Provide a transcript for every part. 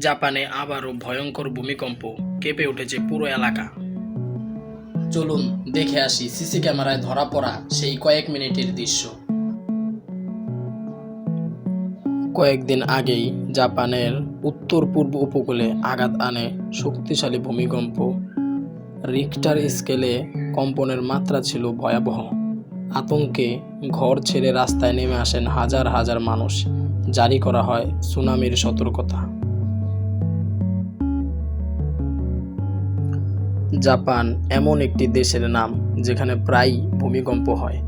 জাপানে আবারও ভয়ঙ্কর ভূমিকম্প কেঁপে উঠেছে পুরো এলাকা। চলুন দেখে আসি সিসি ক্যামেরায় ধরা পড়া সেই কয়েক মিনিটের দৃশ্য। কয়েকদিন আগেই জাপানের উত্তর পূর্ব উপকূলে আঘাত আনে শক্তিশালী ভূমিকম্প। রিক্টার স্কেলে কম্পনের মাত্রা ছিল ভয়াবহ। আতঙ্কে ঘর ছেড়ে রাস্তায় নেমে আসেন হাজার হাজার মানুষ। জারি করা হয় সুনামির সতর্কতা। জাপান এমন একটি দেশের নাম যেখানে প্রায়ই ভূমিকম্প হয়,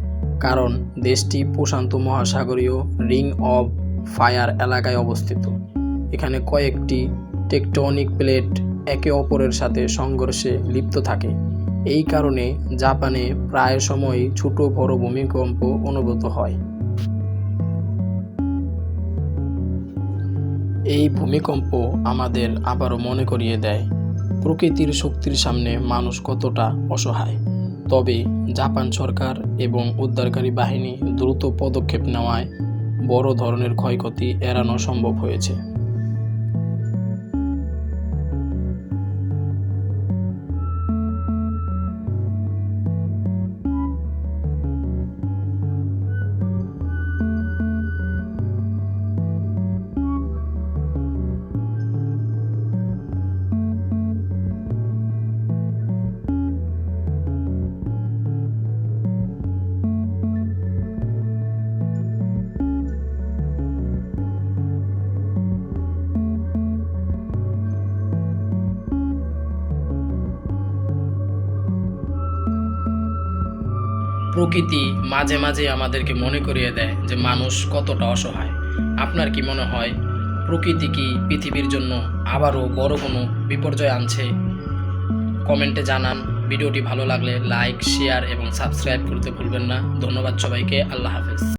কারণ দেশটি প্রশান্ত মহাসাগরীয় রিং অব ফায়ার এলাকায় অবস্থিত। এখানে কয়েকটি টেকটনিক প্লেট একে অপরের সাথে সংঘর্ষে লিপ্ত থাকে। এই কারণে জাপানে প্রায় সময়ই ছোট বড় ভূমিকম্প অনুভূত হয়। এই ভূমিকম্প আমাদের আবারও মনে করিয়ে দেয় প্রকৃতির শক্তির সামনে মানুষ কতটা অসহায়। তবে জাপান সরকার এবং উদ্ধারকারী বাহিনী দ্রুত পদক্ষেপ নেওয়ায় বড় ধরনের ক্ষয়ক্ষতি এড়ানো সম্ভব হয়েছে। প্রকৃতি মাঝে মাঝে আমাদেরকে মনে করিয়ে দেয় যে মানুষ কতটা অসহায়। আপনার কি মনে হয়, প্রকৃতি কি পৃথিবীর জন্য আবারও বড় কোনো বিপর্যয় আনছে? কমেন্টে জানান। ভিডিওটি ভালো লাগলে লাইক, শেয়ার এবং সাবস্ক্রাইব করতে ভুলবেন না। ধন্যবাদ সবাইকে। আল্লাহ হাফেজ।